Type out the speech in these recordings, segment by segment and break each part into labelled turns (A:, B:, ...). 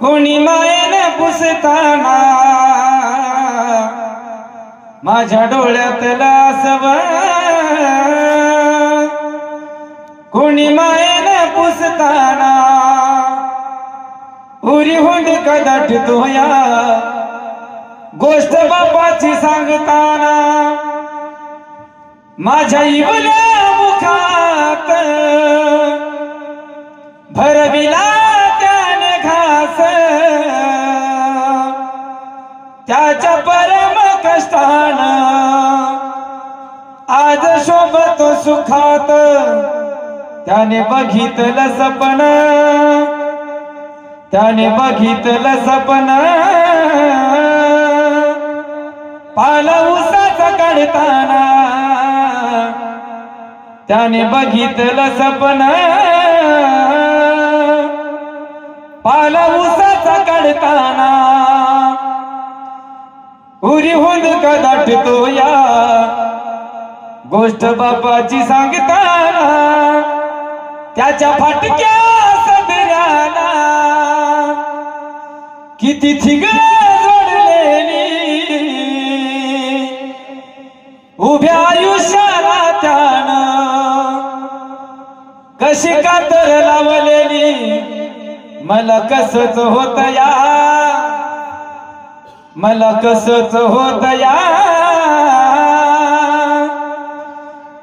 A: कोणी मायेने पुसताना? माझ्या डोळ्यातला सव कोणी मायेने पुसताना? उरी हुंड कदाट धुया. गोष्ट बापाची सांगताना. माझ्या इवल्या मुखात त्याच्या परम कष्टान आज शोभतो सुखात. त्याने बघितलं सपन. त्याने बघितलं सपन. पाला उसाच काढताना त्याने बघितलं सपन. पाला उसाच काढताना उरी होंद का दाटतो या गोष्ट बापाची सांगताना त्याच्या फाटक्या सदऱ्याला किती थिगळ जोडलेली. उभ्या आयुष्याला त्यानं कशी कातर लावलेली. मला कसच होत या मला कसच होत या?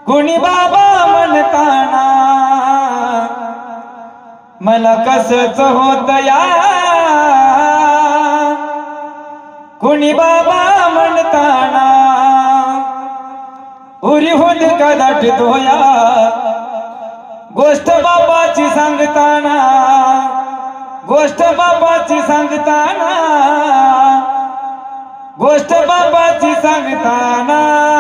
A: कुणी बाबा म्हणताना मला कसच होत या? कुणी बाबा म्हणताना उरी होत का दाटतो या गोष्ट बाबाची सांगताना गोष्ट बाबाची सांगताना गोष्ट बाबाची सांगताना.